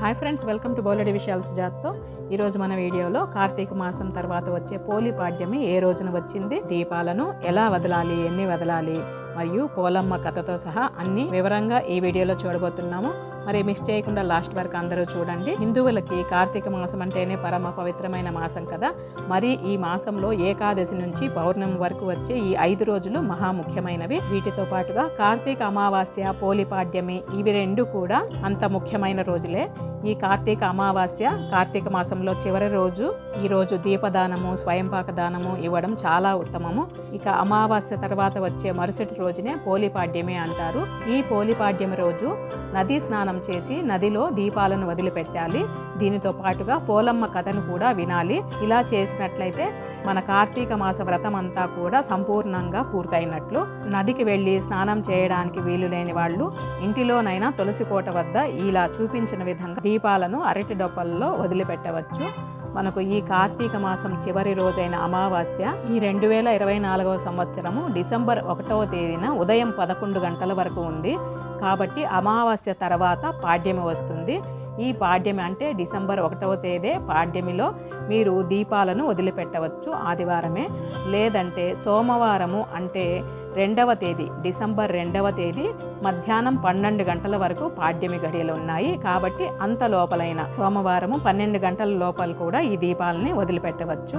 Hi friends welcome to బౌలడి విషయాల సుజాత్తో. ఈరోజు మన వీడియోలో కార్తీక మాసం తర్వాత వచ్చే పోలి పాడ్యమి ఏ రోజున వచ్చింది దీపాలను ఎలా వదలాలి ఎన్ని వదలాలి మరియు పోలమ్మ కథతో సహా అన్ని వివరంగా ఈ వీడియోలో చూడబోతున్నాము. మరి మిస్ చేయకుండా లాస్ట్ వరకు అందరూ చూడండి. హిందువులకి కార్తీక మాసం అంటేనే పరమ పవిత్రమైన మాసం కదా. మరి ఈ మాసంలో ఏకాదశి నుంచి పౌర్ణమి వరకు వచ్చే ఈ ఐదు రోజులు మహా ముఖ్యమైనవి. వీటితో పాటుగా కార్తీక అమావాస్య పోలిపాడ్యమి ఇవి రెండు కూడా అంత ముఖ్యమైన రోజులే. ఈ కార్తీక అమావాస్య కార్తీక మాసంలో చివరి రోజు ఈరోజు దీపదానము స్వయంపాక దానము ఇవ్వడం చాలా ఉత్తమము. ఇక అమావాస్య తర్వాత వచ్చే మరుసటి రోజునే పోలిపాడ్యమే అంటారు. ఈ పోలిపాడ్యమి రోజు నదీ స్నానం చేసి నదిలో దీపాలను వదిలిపెట్టాలి. దీనితో పాటుగా పోలమ్మ కథను కూడా వినాలి. ఇలా చేసినట్లయితే మన కార్తీక మాస వ్రతం అంతా కూడా సంపూర్ణంగా పూర్తయినట్లు. నదికి వెళ్ళి స్నానం చేయడానికి వీలు లేని వాళ్ళు ఇంటిలోనైనా తులసి కోట వద్ద ఇలా చూపించిన విధంగా దీపాలను అరటి డొప్పల్లో వదిలిపెట్టవచ్చు. మనకు ఈ కార్తీక మాసం చివరి రోజైన అమావాస్య ఈ రెండు వేల ఇరవై నాలుగవ సంవత్సరము డిసెంబర్ ఒకటవ తేదీన ఉదయం పదకొండు గంటల వరకు ఉంది. కాబట్టి అమావాస్య తర్వాత పాడ్యమి వస్తుంది. ఈ పాడ్యమి అంటే డిసెంబర్ ఒకటవ తేదీ పాడ్యమిలో మీరు దీపాలను వదిలిపెట్టవచ్చు ఆదివారమే. లేదంటే సోమవారము అంటే రెండవ తేదీ డిసెంబర్ రెండవ తేదీ మధ్యాహ్నం పన్నెండు గంటల వరకు పాడ్యమి గడియలు ఉన్నాయి. కాబట్టి అంత లోపలైన సోమవారము పన్నెండు గంటల లోపల కూడా ఈ దీపాలని వదిలిపెట్టవచ్చు.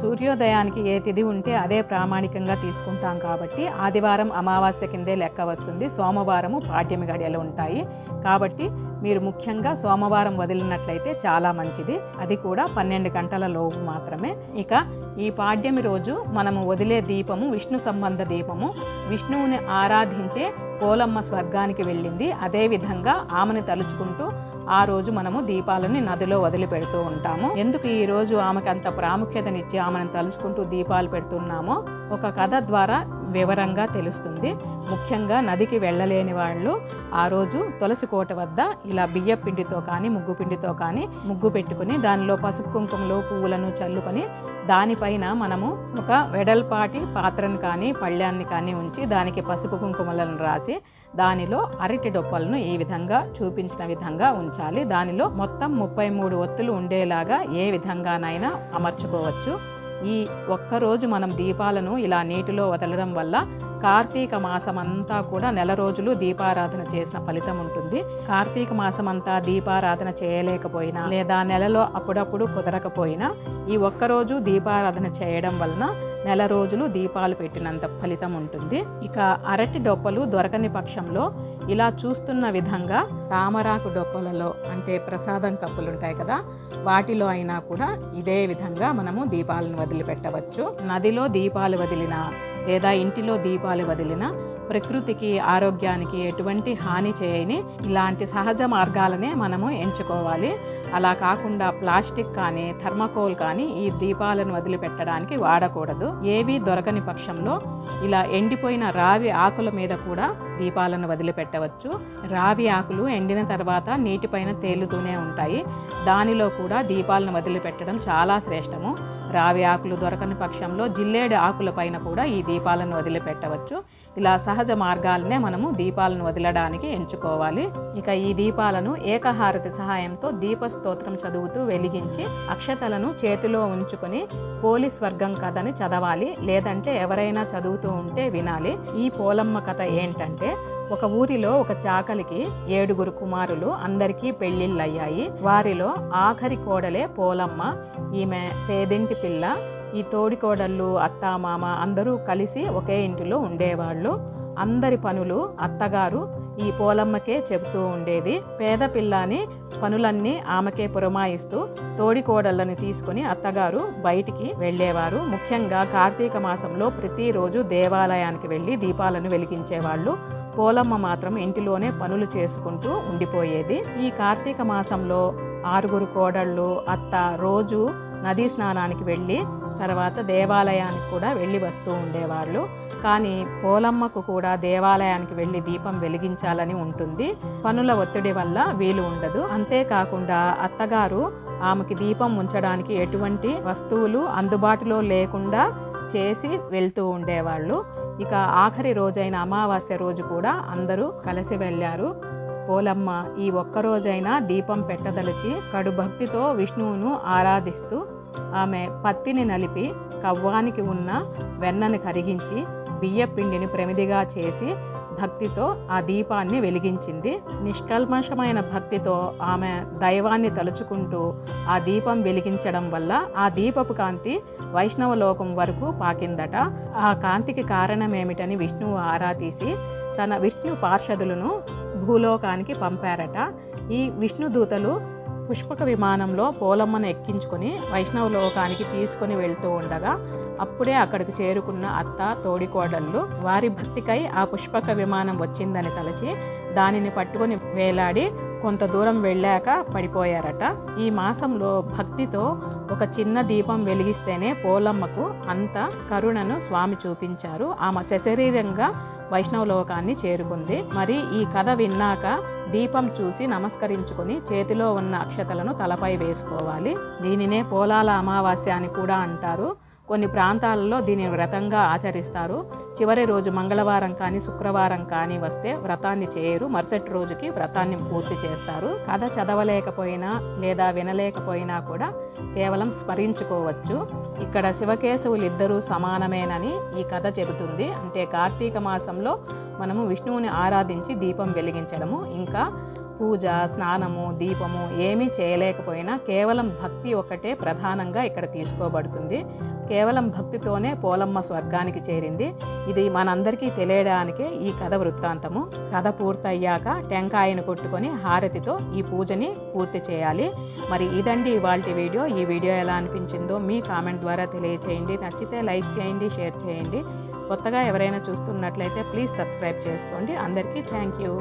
సూర్యోదయానికి ఏ తిథి ఉంటే అదే ప్రామాణికంగా తీసుకుంటాం కాబట్టి ఆదివారం అమావాస్య కిందే లెక్క వస్తుంది. సోమవారము పాడ్యమి గడియలు ఉంటాయి. కాబట్టి మీరు ముఖ్యంగా సోమవారం వదిలినట్లయితే చాలా మంచిది. అది కూడా పన్నెండు గంటల లోపు మాత్రమే. ఇక ఈ పాడ్యమి రోజు మనము వదిలే దీపము విష్ణు సంబంధ దీపము. విష్ణువుని ఆరాధించే పోలమ్మ స్వర్గానికి వెళ్ళింది. అదేవిధంగా ఆమెను తలుచుకుంటూ ఆ రోజు మనము దీపాలని నదిలో వదిలిపెడుతూ ఉంటాము. ఎందుకు ఈ రోజు ఆమెకు అంత ప్రాముఖ్యతనిచ్చి ఆమెను తలుచుకుంటూ దీపాలు పెడుతున్నామో? ఒక కథ ద్వారా వివరంగా తెలుస్తుంది. ముఖ్యంగా నదికి వెళ్ళలేని వాళ్ళు ఆ రోజు తులసి కోట వద్ద ఇలా బియ్య పిండితో కానీ ముగ్గు పిండితో కానీ ముగ్గు పెట్టుకుని దానిలో పసుపు కుంకుమలో పువ్వులను చల్లుకొని దానిపైన మనము ఒక వెడల్పాటి పాత్రను కానీ పళ్ళాన్ని కానీ ఉంచి దానికి పసుపు కుంకుమలను రాసి దానిలో అరటి డొప్పలను ఈ విధంగా చూపించిన విధంగా ఉంచాలి దానిలో మొత్తం ముప్పై మూడు ఒత్తులు ఉండేలాగా ఏ విధంగానైనా అమర్చుకోవచ్చు. ఈ ఒక్కరోజు మనం దీపాలను ఇలా నీటిలో వదలడం వల్ల కార్తీక మాసం అంతా కూడా నెల రోజులు దీపారాధన చేసిన ఫలితం ఉంటుంది. కార్తీక మాసం అంతా దీపారాధన చేయలేకపోయినా లేదా నెలలో అప్పుడప్పుడు కుదరకపోయినా ఈ ఒక్కరోజు దీపారాధన చేయడం వలన నెల రోజులు దీపాలు పెట్టినంత ఫలితం ఉంటుంది. ఇక అరటి డొప్పలు దొరకని పక్షంలో ఇలా చూస్తున్న విధంగా తామరాకు డొప్పలలో అంటే ప్రసాదం కప్పులు ఉంటాయి కదా వాటిలో అయినా కూడా ఇదే విధంగా మనము దీపాలను వదిలిపెట్టవచ్చు. నదిలో దీపాలు వదిలిన లేదా ఇంటిలో దీపాలు వదిలిన ప్రకృతికి ఆరోగ్యానికి ఎటువంటి హాని చేయని ఇలాంటి సహజ మార్గాలనే మనము ఎంచుకోవాలి. అలా కాకుండా ప్లాస్టిక్ కానీ థర్మకోల్ కానీ ఈ దీపాలను వదిలిపెట్టడానికి వాడకూడదు. ఏవి దొరకని పక్షంలో ఇలా ఎండిపోయిన రావి ఆకుల మీద కూడా దీపాలను వదిలిపెట్టవచ్చు. రావి ఆకులు ఎండిన తర్వాత నీటిపైన తేలుతూనే ఉంటాయి. దానిలో కూడా దీపాలను వదిలిపెట్టడం చాలా శ్రేష్టము. రావి ఆకులు దొరకని పక్షంలో జిల్లేడు ఆకుల పైన కూడా ఈ దీపాలను వదిలిపెట్టవచ్చు. ఇలా సహజ మార్గాలనే మనము దీపాలను వదలడానికి ఎంచుకోవాలి. ఇక ఈ దీపాలను ఏకహారతి సహాయంతో దీపస్తోత్రం చదువుతూ వెలిగించి అక్షతలను చేతిలో ఉంచుకొని పోలీస్ వర్గం కథని చదవాలి. లేదంటే ఎవరైనా చదువుతూ ఉంటే వినాలి. ఈ పోలమ్మ కథ ఏంటంటే ఒక ఊరిలో ఒక చాకలికి ఏడుగురు కుమారులు అందరికీ పెళ్ళిళ్ళయ్యాయి వారిలో ఆఖరి కోడలే పోలమ్మ ఈమె పేదింటి పిల్ల ఈ తోడికోడళ్ళు అత్త మామ అందరూ కలిసి ఒకే ఇంటిలో ఉండేవాళ్ళు. అందరి పనులు అత్తగారు ఈ పోలమ్మకే చెబుతూ ఉండేది. పేద పిల్లని పనులన్నీ ఆమెకే పురమాయిస్తూ తోడికోడళ్ళని తీసుకుని అత్తగారు బయటికి వెళ్ళేవారు. ముఖ్యంగా కార్తీక మాసంలో ప్రతిరోజు దేవాలయానికి వెళ్ళి దీపాలను వెలిగించేవాళ్ళు. పోలమ్మ మాత్రం ఇంటిలోనే పనులు చేసుకుంటూ ఉండిపోయేది. ఈ కార్తీక మాసంలో ఆరుగురు కోడళ్ళు అత్త రోజు నదీ స్నానానికి వెళ్ళి తర్వాత దేవాలయానికి కూడా వెళ్ళి వస్తూ ఉండేవాళ్ళు. కానీ పోలమ్మకు కూడా దేవాలయానికి వెళ్ళి దీపం వెలిగించాలని ఉంటుంది. పనుల ఒత్తిడి వల్ల వీలు ఉండదు. అంతేకాకుండా అత్తగారు ఆమెకి దీపం ఉంచడానికి ఎటువంటి వస్తువులు అందుబాటులో లేకుండా చేసి వెళ్తూ ఉండేవాళ్ళు. ఇక ఆఖరి రోజైన అమావాస్య రోజు కూడా అందరూ కలిసి వెళ్ళారు. పోలమ్మ ఈ ఒక్కరోజైనా దీపం పెట్టదలిచి కడు భక్తితో విష్ణువును ఆరాధిస్తూ ఆమె పత్తిని నలిపి కవ్వానికి ఉన్న వెన్నని కరిగించి బియ్యపిండిని ప్రమిదిగా చేసి భక్తితో ఆ దీపాన్ని వెలిగించింది. నిష్కల్మషమైన భక్తితో ఆమె దైవాన్ని తలుచుకుంటూ ఆ దీపం వెలిగించడం వల్ల ఆ దీపపు కాంతి వైష్ణవ లోకం వరకు పాకిందట. ఆ కాంతికి కారణమేమిటని విష్ణువు ఆరా తీసి తన విష్ణు పార్షదులను భూలోకానికి పంపారట. ఈ విష్ణు దూతలు పుష్పక విమానంలో పోలమ్మను ఎక్కించుకొని వైష్ణవ లోకానికి తీసుకొని వెళ్తూ ఉండగా అప్పుడే అక్కడికి చేరుకున్న అత్త తోడికోడళ్ళు వారి భక్తికై ఆ పుష్పక విమానం వచ్చిందని తలచి దానిని పట్టుకొని వేలాడి కొంత దూరం వెళ్ళాక పడిపోయారట. ఈ మాసంలో భక్తితో ఒక చిన్న దీపం వెలిగిస్తేనే పోలమ్మకు అంత కరుణను స్వామి చూపించారు. ఆమె సశరీరంగా వైష్ణవలోకాన్ని చేరుకుంది. మరి ఈ కథ విన్నాక దీపం చూసి నమస్కరించుకుని చేతిలో ఉన్న అక్షతలను తలపై వేసుకోవాలి. దీనినే పోలాల అమావాస్య అని కూడా అంటారు. కొన్ని ప్రాంతాలలో దీనిని వ్రతంగా ఆచరిస్తారు. చివరి రోజు మంగళవారం కానీ శుక్రవారం కానీ వస్తే వ్రతాన్ని చేయరు. మరుసటి రోజుకి వ్రతాన్ని పూర్తి చేస్తారు. కథ చదవలేకపోయినా లేదా వినలేకపోయినా కూడా కేవలం స్మరించుకోవచ్చు. ఇక్కడ శివకేశవులు ఇద్దరూ సమానమేనని ఈ కథ చెబుతుంది. అంటే కార్తీక మాసంలో మనము విష్ణువుని ఆరాధించి దీపం వెలిగించడము. ఇంకా పూజ స్నానము దీపము ఏమీ చేయలేకపోయినా కేవలం భక్తి ఒకటే ప్రధానంగా ఇక్కడ తీసుకోబడుతుంది. కేవలం భక్తితోనే పోలమ్మ స్వర్గానికి చేరింది. ఇది మనందరికీ తెలియడానికే ఈ కథ వృత్తాంతము. కథ పూర్తయ్యాక టెంకాయను కొట్టుకొని హారతితో ఈ పూజని పూర్తి చేయాలి. మరి ఇదండి ఇవాళ వీడియో. ఈ వీడియో ఎలా అనిపించిందో మీ కామెంట్ ద్వారా తెలియచేయండి. నచ్చితే లైక్ చేయండి షేర్ చేయండి. కొత్తగా ఎవరైనా చూస్తున్నట్లయితే ప్లీజ్ సబ్స్క్రైబ్ చేసుకోండి. అందరికీ థ్యాంక్ యూ.